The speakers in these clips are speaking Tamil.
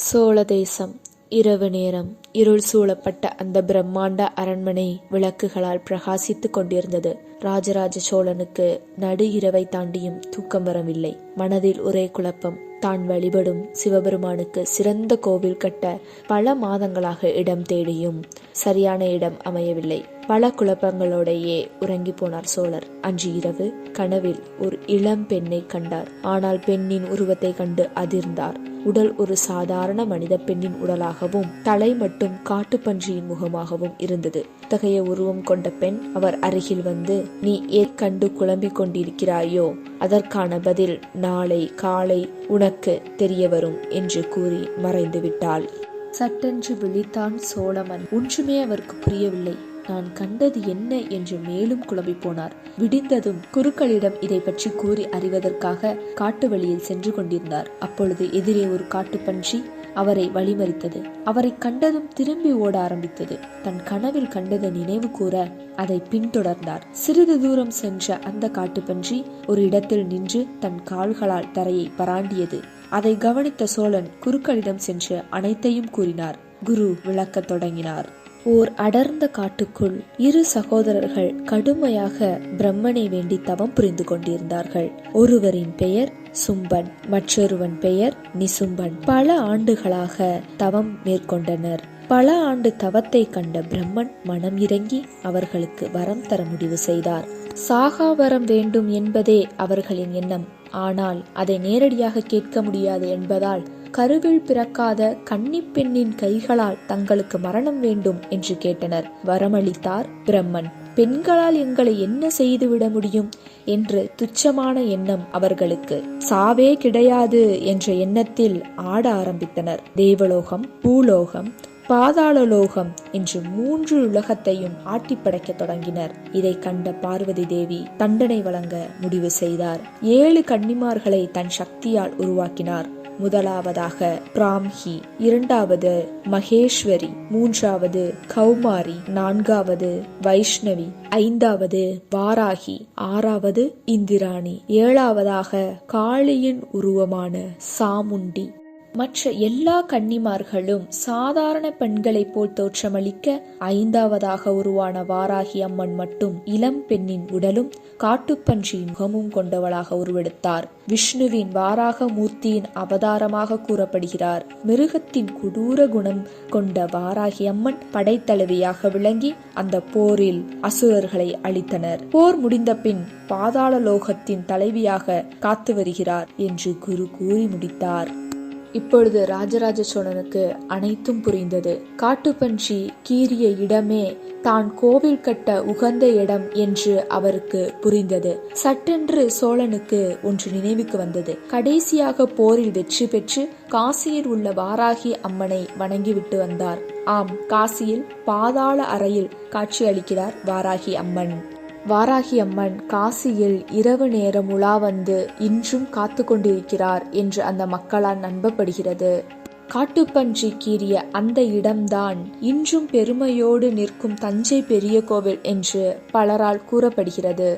சோழ தேசம் இரவு நேரம் இருள் சூழப்பட்ட அந்த பிரம்மாண்ட அரண்மனை விளக்குகளால் பிரகாசித்துக் கொண்டிருந்தது. ராஜராஜ சோழனுக்கு நடு இரவை தாண்டியும் தூக்கம் வரவில்லை. மனதில் ஒரே குழப்பம். தான் வழிபடும் சிவபெருமானுக்கு சிறந்த கோவில் கட்ட பல மாதங்களாக இடம் தேடியும் சரியான இடம் அமையவில்லை. பல குழப்பங்களோடையே உறங்கி போனார் சோழர். அன்று இரவு கனவில் ஒரு இளம் பெண்ணை கண்டார். ஆனால் பெண்ணின் உருவத்தை கண்டு அதிர்ந்தார். உடல் ஒரு சாதாரண மனித பெண்ணின் உடலாகவும் தலை மட்டும் காட்டுப்பன்றியின் முகமாகவும் இருந்தது. இத்தகைய உருவம் கொண்ட பெண் அவர் அருகில் வந்து நீ ஏற்கண்டு குழம்பிக் கொண்டிருக்கிறாயோ? அதற்கான பதில் நாளை காலை உனக்கு தெரிய வரும் என்று கூறி மறைந்துவிட்டாள். சட்டென்று விழித்தான் சோழமன். ஒன்றுமே அவருக்கு புரியவில்லை. நான் கண்டது என்ன என்று மேலும் குழம்பி போனார். விடிந்ததும் குருக்களிடம் இதை பற்றி கூறி அறிவதற்காக காட்டு வழியில் சென்று கொண்டிருந்தார். அப்பொழுது எதிரே ஒரு காட்டுப்பன்றி அவரை வழிமறித்தது. அவரை கண்டதும் திரும்பி ஓட ஆரம்பித்தது. தன் கனவில் கண்டதை நினைவு கூற அதை பின்தொடர்ந்தார். சிறிது தூரம் சென்ற அந்த காட்டுப்பன்றி ஒரு இடத்தில் நின்று தன் கால்களால் தரையை பராண்டியது. அதை கவனித்த சோழன் குருக்களிடம் சென்று அனைத்தையும் கூறினார். குரு விளக்கத் தொடங்கினார். ஓர் அடர்ந்த காட்டுக்குள் இரு சகோதரர்கள் கடுமையாக பிரம்மனை வேண்டி தவம் புரிந்து கொண்டிருந்தார்கள். ஒருவரின் பெயர் சும்பன் மற்றொருவன் பெயர் நிசும்பன். பல ஆண்டுகளாக தவம் மேற்கொண்டனர். பல ஆண்டு தவத்தை கண்ட பிரம்மன் மனம் இறங்கி அவர்களுக்கு வரம் தர முடிவு செய்தார். சாகா வரம் வேண்டும் என்பதே அவர்களின் எண்ணம். ஆனால் அதை நேரடியாக கேட்க முடியாது என்பதால் கருவில் பிறக்காத கன்னி பெண்ணின் கைகளால் தங்களுக்கு மரணம் வேண்டும் என்று கேட்டனர். வரமளித்தார் பிரம்மன். பெண்களால் எங்களை என்ன செய்துவிட முடியும்? என்று துச்சமான எண்ணம் அவர்களுக்கு. சாவே கிடையாது என்ற எண்ணத்தில் ஆட ஆரம்பித்தனர். தேவலோகம் பூலோகம் பாதாளலோகம் என்று மூன்று உலகத்தையும் ஆட்டி படைக்க தொடங்கினர். இதை கண்ட பார்வதி தேவி தண்டனை வழங்க முடிவு செய்தார். ஏழு கன்னிமார்களை தன் சக்தியால் உருவாக்கினார். முதலாவதாக பிராம்ஹி இரண்டாவது மகேஸ்வரி மூன்றாவது கௌமாரி நான்காவது வைஷ்ணவி ஐந்தாவது வாராகி ஆறாவது இந்திராணி ஏழாவதாக காளியின் உருவமான சாமுண்டி. மற்ற எல்லா கன்னிமார்களும் சாதாரண பெண்களைப் போல் தோற்றமளிக்க ஐந்தாவதாக உருவான வாராகி அம்மன் மட்டும் இளம் பெண்ணின் உடலும் காட்டுப்பன்றியின் முகமும் கொண்டவளாக உருவெடுத்தார். விஷ்ணுவின் வாராக மூர்த்தியின் அவதாரமாக கூறப்படுகிறார். மிருகத்தின் கொடூர குணம் கொண்ட வாராகி அம்மன் படைத்தலைவியாக விளங்கி அந்த போரில் அசுரர்களை அழித்தனர். போர் முடிந்த பின் பாதாள லோகத்தின் தலைவியாக காத்து வருகிறார் என்று குரு கூறி முடித்தார். இப்பொழுது ராஜராஜ சோழனுக்கு அனைத்தும் புரிந்தது. காட்டுப்பன்றி கீறிய இடமே தான் கோவில் கட்ட உகந்த இடம் என்று அவருக்கு புரிந்தது. சட்டென்று சோழனுக்கு ஒன்று நினைவுக்கு வந்தது. கடைசியாக போரில் வெற்றி பெற்று காசியில் உள்ள வாராகி அம்மனை வணங்கிவிட்டு வந்தார். ஆம் காசியில் பாதாள அறையில் காட்சியளிக்கிறார் வாராகி அம்மன். வாராகி அம்மன் காசியில் இரவு நேரம் உலா வந்து இன்றும் காத்து கொண்டிருக்கிறார் என்று அந்த மக்களால் நம்பப்படுகிறது. காட்டுப்பன்றி கீறிய அந்த இடம்தான் இன்றும் பெருமையோடு நிற்கும் தஞ்சை பெரிய கோவில் என்று பலரால் கூறப்படுகிறது.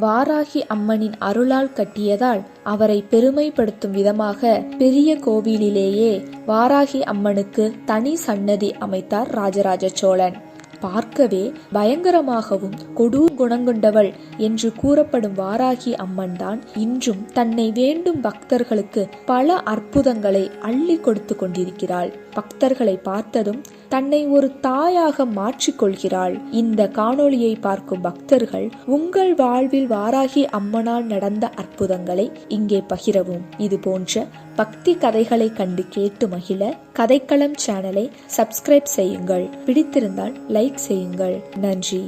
வாராகி அம்மனின் அருளால் கட்டியதால் அவரை பெருமைப்படுத்தும் விதமாக பெரிய கோவிலிலேயே வாராகி அம்மனுக்கு தனி சன்னதி அமைத்தார் ராஜராஜ சோழன். பார்க்கவே பயங்கரமாகவும் கொடூர் குணங்கொண்டவள் என்று கூறப்படும் வாராகி அம்மன் தான் இன்றும் தன்னை வேண்டும் பக்தர்களுக்கு பல அற்புதங்களை அள்ளி கொடுத்து கொண்டிருக்கிறாள். பக்தர்களை பார்த்ததும் தன்னை ஒரு தாயாக மாற்றிக்கொள்கிறாள். இந்த காணொளியை பார்க்கும் பக்தர்கள் உங்கள் வாழ்வில் வாராகி அம்மனால் நடந்த அற்புதங்களை இங்கே பகிரவும். இது போன்ற பக்தி கதைகளை கண்டு கேட்டு மகிழ கதைக்களம் சேனலை சப்ஸ்கிரைப் செய்யுங்கள். பிடித்திருந்தால் லைக் செய்யுங்கள். நன்றி.